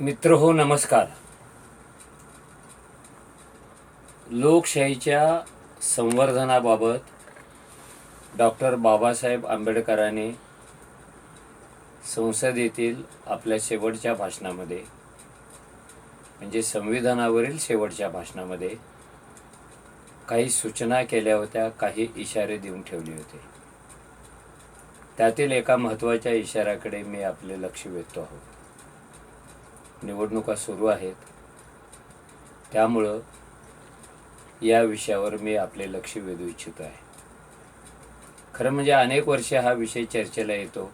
मित्र हो नमस्कार. लोकशाहीच्या संवर्धनाबाबत डॉक्टर बाबासाहेब आंबेडकरांनी संसदेतील आपल्या शेवटच्या भाषणामध्ये म्हणजे संविधानावरील शेवटच्या भाषणामध्ये काही सूचना केल्या होत्या काही इशारे देऊन ठेवले होते. त्यातील एका महत्त्वाच्या इशाऱ्याकडे मी आपले लक्ष वेधतो आहोत. निवडणुका सुरू आहेत. त्यामुळं या विषयावर मी आपले लक्ष वेधू इच्छितो आहे. खरं म्हणजे अनेक वर्षे हा विषय चर्चेला येतो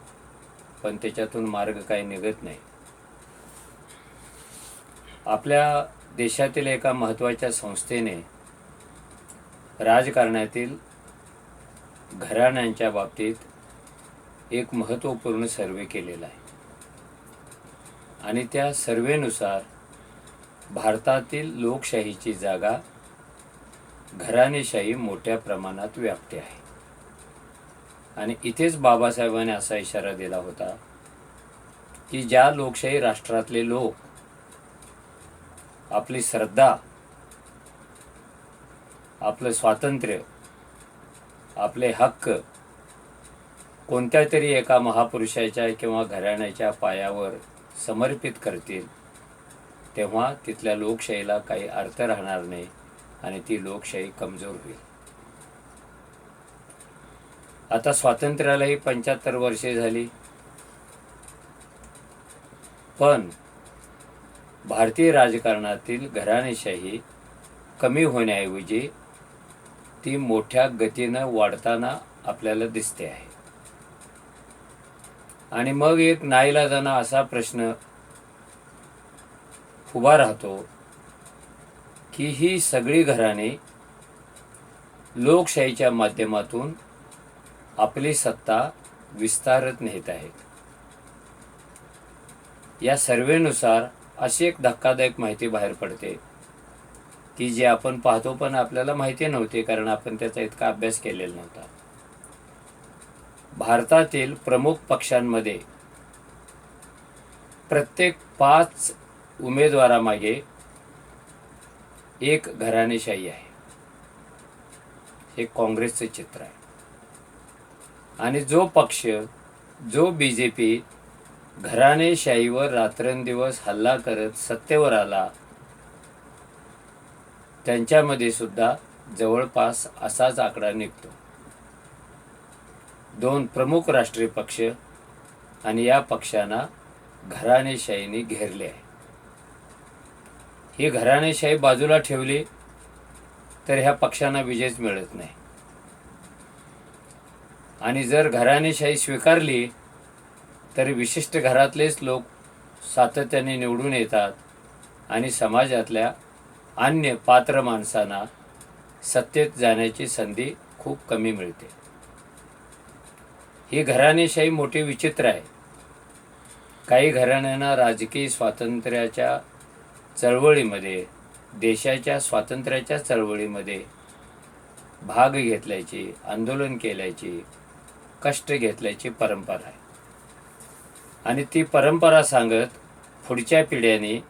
पण त्याच्यातून मार्ग काही निघत नाही. आपल्या देशातील एका महत्त्वाच्या संस्थेने राजकारणातील घराण्यांच्या बाबतीत एक महत्त्वपूर्ण सर्वे केलेला आहे. आणि त्या सर्वेनुसार भारतातील लोकशाहीची जागा घराणेशाही मोठ्या प्रमाणात व्यापते आहे. आणि इथेच बाबासाहेबांनी असा इशारा दिला होता की ज्या लोकशाही राष्ट्रातले लोक आपली श्रद्धा आपलं स्वातंत्र्य आपले हक्क कोणत्या तरी एका महापुरुषाच्या किंवा घराण्याच्या पायावर समर्पित करतील. तेव्हा तिथल्या लोकशाहीला काही अर्थ राहणार नाही आणि ती लोकशाही कमजोर होईल. आता स्वातंत्र्यालाही पंच्याहत्तर वर्षे झाली. पण भारतीय राजकारणातील घराणेशाही कमी होण्याऐवजी ती मोठ्या गतीनं वाढताना आपल्याला दिसते आहे. आणि मग एक नाईलाजाना असा प्रश्न उभा राहतो की ही सगळी घराणे लोकशाहीच्या माध्यमातून आपली सत्ता विस्तारत नेत आहेत. या सर्वेनुसार अशी एक धक्कादायक माहिती बाहेर पडते की जे आपण पाहतो पण आपल्याला माहिती नव्हते कारण आपण त्याचा इतका अभ्यास केलेला नव्हता. भारतातील प्रमुख पक्षांमध्ये प्रत्येक पाच उमेदवारामागे एक घराणेशाही आहे. हे काँग्रेसचं चित्र आहे. आणि जो पक्ष जो बी जे पी घराणेशाहीवर रात्रंदिवस हल्ला करत सत्तेवर आला त्यांच्यामध्ये सुद्धा जवळपास असाच आकडा निघतो. दोन प्रमुख राष्ट्रीय पक्ष आणि या पक्षांना घराणेशाहीने घेरले आहे. ही घराणेशाही बाजूला ठेवली तर ह्या पक्षांना विजयच मिळत नाही. आणि जर घराणेशाही स्वीकारली तर विशिष्ट घरातलेच लोक सातत्याने निवडून येतात आणि समाजातल्या अन्य पात्र माणसांना सत्तेत जाण्याची संधी खूप कमी मिळते. ही घराणेशाही मोठी विचित्र आहे. काही घराण्यांना राजकीय स्वातंत्र्याच्या चळवळीमध्ये देशाच्या स्वातंत्र्याच्या चळवळीमध्ये भाग घेतल्याची आंदोलन केल्याची कष्ट घेतल्याची परंपरा आहे. आणि ती परंपरा सांगत पुढच्या पिढ्याने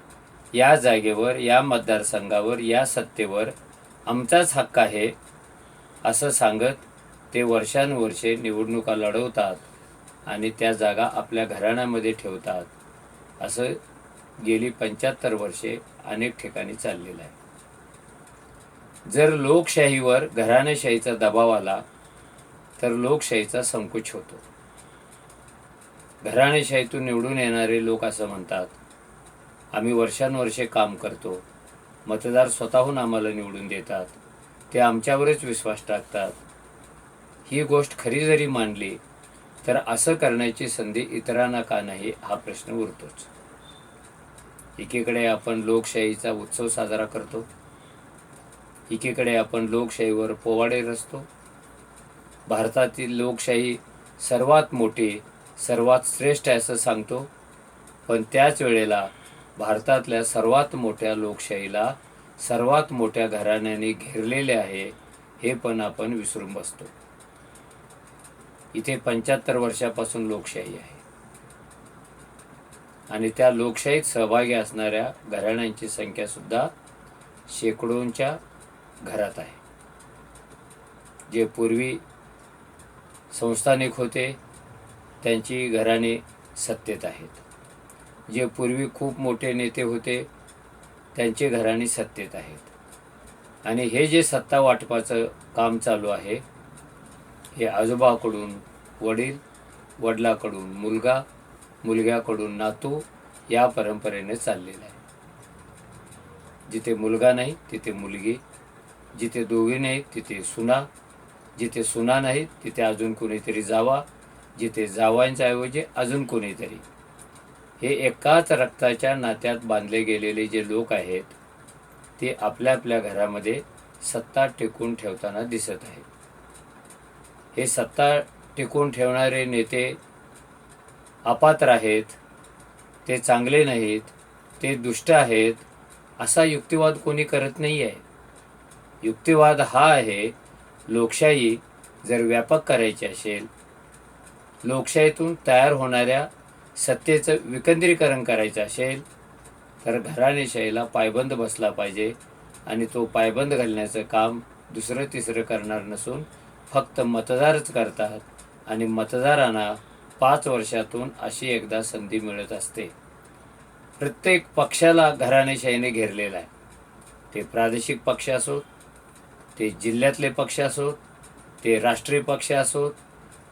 या जागेवर या मतदारसंघावर या सत्तेवर आमचाच हक्क आहे असं सांगत ते वर्षानुवर्षे निवडणुका लढवतात आणि त्या जागा आपल्या घराण्यामध्ये ठेवतात. असं गेली पंच्याहत्तर वर्षे अनेक ठिकाणी चाललेलं आहे. जर लोकशाहीवर घराणेशाहीचा दबाव आला तर लोकशाहीचा संकुच होतो. घराणेशाहीतून निवडून येणारे लोक असं म्हणतात आम्ही वर्षानुवर्षे काम करतो. मतदार स्वतःहून आम्हाला निवडून देतात. ते आमच्यावरच विश्वास टाकतात. ही गोष्ट खरी जरी मानली तर असं करण्याची संधी इतरांना का नाही हा प्रश्न उरतोच. एकीकडे आपण लोकशाहीचा उत्सव साजरा करतो. एकीकडे आपण लोकशाहीवर पोवाडे रचतो. भारतातील लोकशाही सर्वात मोठी सर्वात श्रेष्ठ आहे असं सांगतो. पण त्याच वेळेला भारतातल्या सर्वात मोठ्या लोकशाहीला सर्वात मोठ्या घराण्याने घेरलेले आहे हे पण आपण विसरून बसतो. इथे पंच्याहत्तर वर्षापासून लोकशाही आहे. आणि त्या लोकशाहीत सहभागी असणाऱ्या घराण्यांची संख्या सुद्धा शेकडोंच्या घरात आहे. जे पूर्वी संस्थानिक होते त्यांची घराणे सत्तेत आहेत. जे पूर्वी खूप मोठे नेते होते त्यांचे घराणे सत्तेत आहेत. आणि हे जे सत्ता वाटपाचं काम चालू आहे हे आजोबाकडून वडील वडिलाकडून मुलगा मुलग्याकडून नातू या परंपरेने चाललेलं आहे. जिथे मुलगा नाही तिथे मुलगी जिथे दोघे नाहीत तिथे सुना जिथे सुना नाहीत तिथे अजून कोणीतरी जावा जिथे जावांच्या ऐवजी अजून कोणीतरी. हे एकाच रक्ताच्या नात्यात बांधले गेलेले जे लोक आहेत ते आपल्या आपल्या घरामध्ये सत्ता टिकून ठेवताना दिसत आहेत. हे सत्ता टिकून ठेवणारे नेते अपात्र आहेत ते चांगले नाहीत ते दुष्ट आहेत असा युक्तिवाद कोणी करत नाही आहे युक्तिवाद हा आहे लोकशाही जर व्यापक करायची असेल लोकशाहीतून तयार होणाऱ्या सत्तेचं विकेंद्रीकरण करायचं असेल तर घराणेशाहीला पायबंद बसला पाहिजे आणि तो पायबंद घालण्याचं काम दुसरं तिसरं करणार नसून फक्त मतदारच करतात आणि मतदारांना पाच वर्षातून अशी एकदा संधी मिळत असते. प्रत्येक पक्षाला घराणेशाहीने घेरलेला आहे. ते प्रादेशिक पक्ष असोत ते जिल्ह्यातले पक्ष असोत ते राष्ट्रीय पक्ष असोत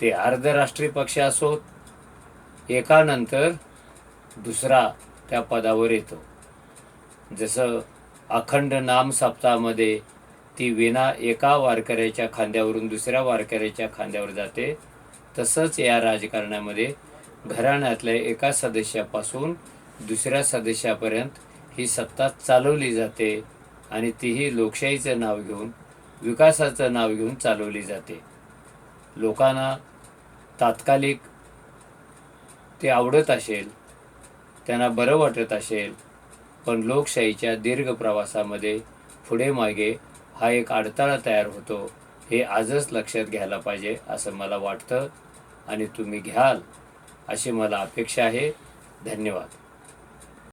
ते अर्धराष्ट्रीय पक्ष असोत. एकानंतर दुसरा त्या पदावर येतो. जसं अखंड नाम सप्ताहामध्ये ती विना एका वारकऱ्याच्या खांद्यावरून दुसऱ्या वारकऱ्याच्या खांद्यावर जाते. तसंच या राजकारणामध्ये घराण्यातल्या एका सदस्यापासून दुसऱ्या सदस्यापर्यंत ही सत्ता चालवली जाते आणि तीही लोकशाहीचं नाव घेऊन विकासाचं नाव घेऊन चालवली जाते. लोकांना तात्कालिक ते आवडत असेल त्यांना बरं वाटत असेल पण लोकशाहीच्या दीर्घ प्रवासामध्ये पुढे मागे हा एक अडथळा तयार होतो हे आजच लक्षात घ्यायला पाहिजे असं मला वाटतं आणि तुम्ही घ्याल अशी मला अपेक्षा आहे. धन्यवाद.